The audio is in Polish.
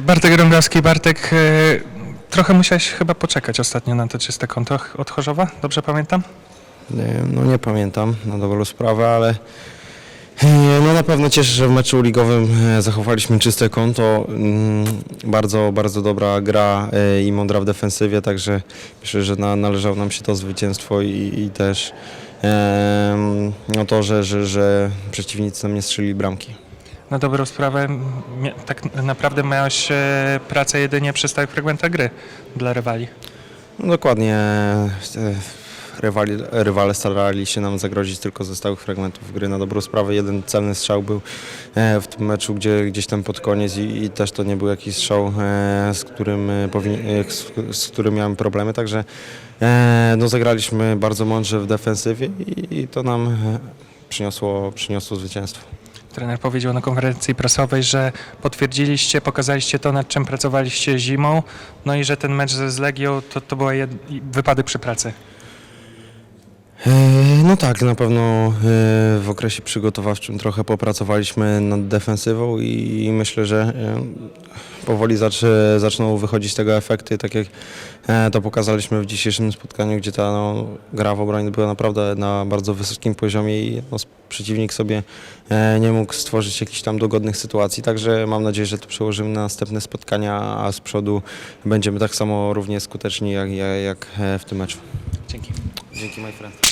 Bartek Rągowski, Bartek, e, trochę musiałeś chyba poczekać ostatnio na to czyste konto od Chorzowa, dobrze pamiętam? No nie pamiętam na dobrą sprawę, ale e, no na pewno cieszę, że w meczu ligowym e, zachowaliśmy czyste konto. Mm, Bardzo, bardzo dobra gra e, i mądra w defensywie, także myślę, że na, należało nam się to zwycięstwo i, i też no to, że, że, że przeciwnicy nam nie strzelili bramki. Na dobrą sprawę, tak naprawdę miałeś e, pracę jedynie przy stałych fragmentach gry dla rywali. No dokładnie. e, Rywali, rywale starali się nam zagrozić tylko ze stałych fragmentów gry. Na dobrą sprawę jeden celny strzał był e, w tym meczu, gdzie gdzieś tam pod koniec i, i też to nie był jakiś strzał, z którym, z, z którym miałem problemy. Także no, zagraliśmy bardzo mądrze w defensywie i, i to nam przyniosło, przyniosło zwycięstwo. Trener powiedział na konferencji prasowej, że potwierdziliście, pokazaliście to, nad czym pracowaliście zimą, no i że ten mecz z Legią to, to był wypadek przy pracy. No tak, na pewno e, w okresie przygotowawczym trochę popracowaliśmy nad defensywą i myślę, że e, powoli zacz, zaczną wychodzić z tego efekty, tak jak e, to pokazaliśmy w dzisiejszym spotkaniu, gdzie ta no, gra w obronie była naprawdę na bardzo wysokim poziomie i no, przeciwnik sobie nie mógł stworzyć jakichś tam dogodnych sytuacji, także mam nadzieję, że to przełożymy na następne spotkania, a z przodu będziemy tak samo równie skuteczni jak, jak, w tym meczu. Dzięki. Dzięki my friend.